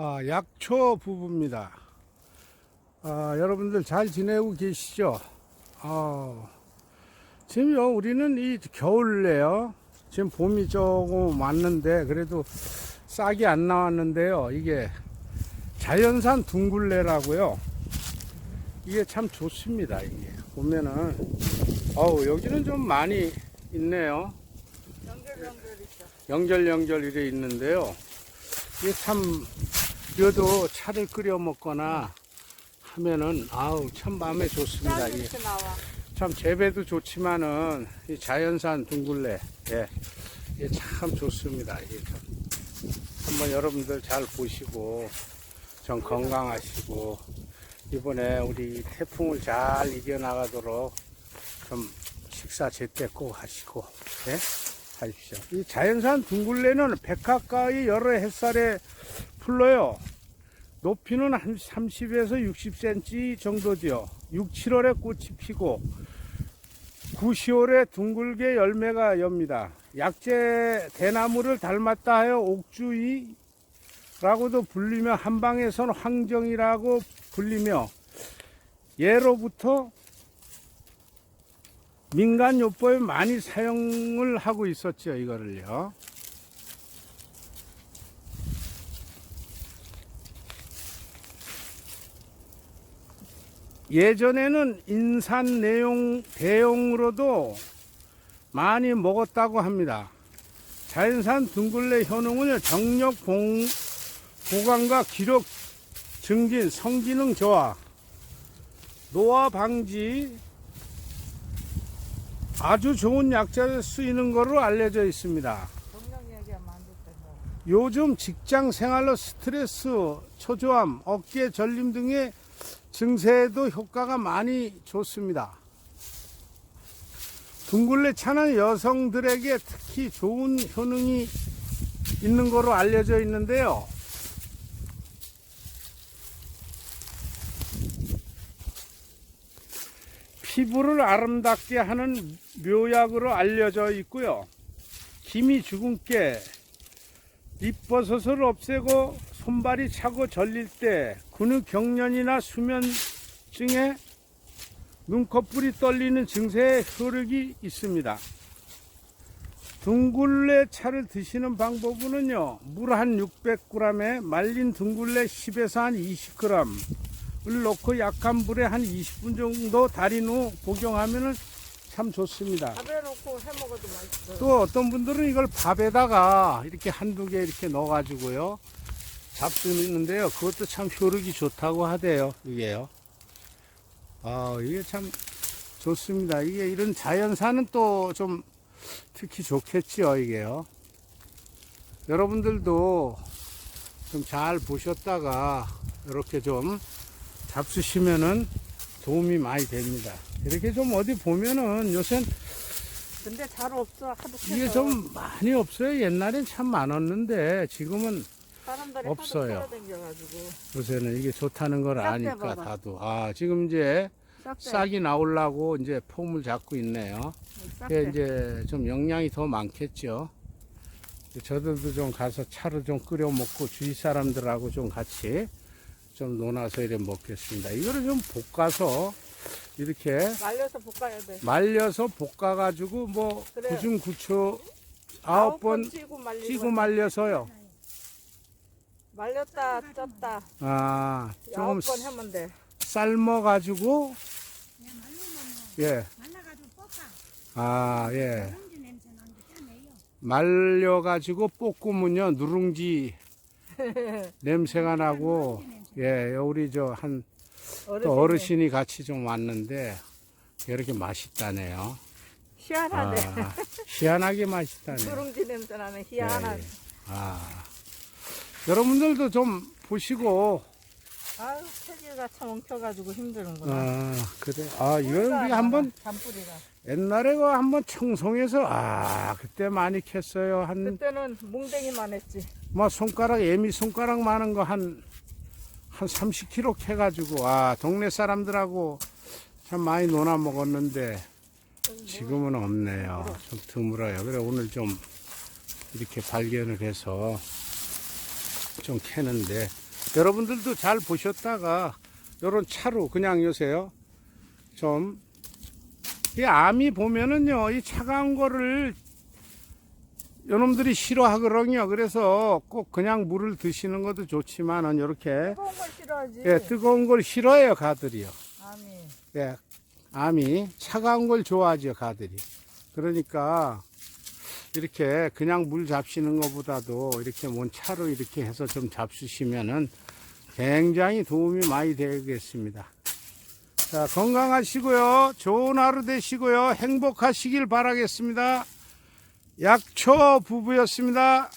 아, 약초 부부입니다. 아, 여러분들 잘 지내고 계시죠? 아, 지금요, 우리는 이 겨울래요. 지금 봄이 조금 왔는데, 그래도 싹이 안 나왔는데요. 이게 자연산 둥글레라고요. 이게 참 좋습니다. 이게 보면은, 어우, 여기는 좀 많이 있네요. 연결 연결 있어. 연결 연결 이래 있는데요. 이게 참 그래도 차를 끓여 먹거나 하면은 아우 참 마음에 좋습니다. 이게. 참 재배도 좋지만은 이 자연산 둥글레 예, 이게 참 좋습니다. 이게 참 한번 여러분들 잘 보시고 좀 건강하시고 이번에 우리 태풍을 잘 이겨나가도록 좀 식사 제때 꼭 하시고 예? 하십시오. 이 자연산 둥글레는 백화가의 여러 햇살에 풀러요. 높이는 한 30에서 60cm 정도지요. 6, 7월에 꽃이 피고 9, 10월에 둥글게 열매가 엽니다. 약재 대나무를 닮았다 하여 옥주이라고도 불리며 한방에선 황정이라고 불리며 예로부터 민간 요법에 많이 사용을 하고 있었죠, 이거를요. 예전에는 인산 내용 대용으로도 많이 먹었다고 합니다. 자연산 둥글레 현웅은 정력 공, 보강과 기력 증진, 성기능 저하, 노화 방지, 아주 좋은 약자로 쓰이는 것으로 알려져 있습니다. 요즘 직장 생활로 스트레스, 초조함, 어깨 절림 등의 증세에도 효과가 많이 좋습니다. 둥글레 차는 여성들에게 특히 좋은 효능이 있는 거로 알려져 있는데요. 피부를 아름답게 하는 묘약으로 알려져 있고요. 김이 죽은 깨, 잎버섯을 없애고 손발이 차고 절릴 때 근육 경련이나 수면증에 눈꺼풀이 떨리는 증세에 효력이 있습니다. 둥글레 차를 드시는 방법은요, 물 한 600g에 말린 둥글레 10에서 한 20g을 넣고 약한 불에 한 20분 정도 달인 후 복용하면 참 좋습니다. 밥에 넣고 해 먹어도 맛있어. 또 어떤 분들은 이걸 밥에다가 이렇게 한두 개 이렇게 넣어가지고요. 잡수는데요. 그것도 참 효력이 좋다고 하대요. 이게요. 아, 이게 참 좋습니다. 이게 이런 자연산은 또 좀 특히 좋겠지요. 이게요. 여러분들도 좀 잘 보셨다가 이렇게 좀 잡수시면은 도움이 많이 됩니다. 이렇게 좀 어디 보면은 요새 근데 잘 없어. 하도 이게. 좀 많이 없어요. 옛날엔 참 많았는데 지금은 사람들이 없어요. 요새는 이게 좋다는 걸 싹 아니까 빼봐봐. 다도 아 지금 이제. 싹이 나오려고 이제 폼을 잡고 있네요. 싹대. 그게 이제 좀 영양이 더 많겠죠. 저들도 좀 가서 차를 좀 끓여 먹고 주위 사람들하고 좀 같이 좀 논아서 이래 먹겠습니다. 이거를 좀 볶아서 이렇게 말려서 볶아야 돼. 말려서 볶아가지고 뭐 그래. 구중 구초 아홉 번 찌고 말리고. 찌고 말려서요. 말렸다 쪘다. 아, 조금 아홉 번 하면 돼. 삶아 가지고, 예, 말라가지고 볶아. 아, 예. 누룽지 냄새 나는 게 짜네요. 말려 가지고 볶으면요, 누룽지 냄새가 나고, 예, 우리 저 한, 또 어르신이 같이 좀 왔는데, 이렇게 맛있다네요. 희한하네. 아, 희한하게 맛있다네요. 누룽지 냄새 나는 예, 희한한. 예. 아, 여러분들도 좀 보시고, 아유 체질가 참 엉켜가지고 힘드는구나. 아, 그래. 아, 이걸 우리 한번 잔뿌리가. 옛날에 그 한번 청송에서 아 그때 많이 캤어요 한뭐 그때는 몽댕이만 했지. 손가락 애미 손가락 많은 거 한 한 30kg 캐가지고 아 동네 사람들하고 참 많이 논아 먹었는데 지금은 없네요 좀 드물어요 그래 오늘 좀 이렇게 발견을 해서 좀 캐는데 여러분들도 잘 보셨다가 요런 차로 그냥 요새요. 좀, 이 암이 보면은요, 이 차가운 거를 요놈들이 싫어하거든요. 그래서 꼭 그냥 물을 드시는 것도 좋지만은 이렇게 뜨거운 걸 싫어하지. 예, 뜨거운 걸 싫어해요, 가들이요. 암이. 예, 암이 차가운 걸 좋아하죠, 가들이. 그러니까 이렇게 그냥 물 잡시는 것보다도 이렇게 뭔 차로 이렇게 해서 좀 잡수시면은 굉장히 도움이 많이 되겠습니다. 자, 건강하시고요. 좋은 하루 되시고요. 행복하시길 바라겠습니다. 약초 부부였습니다.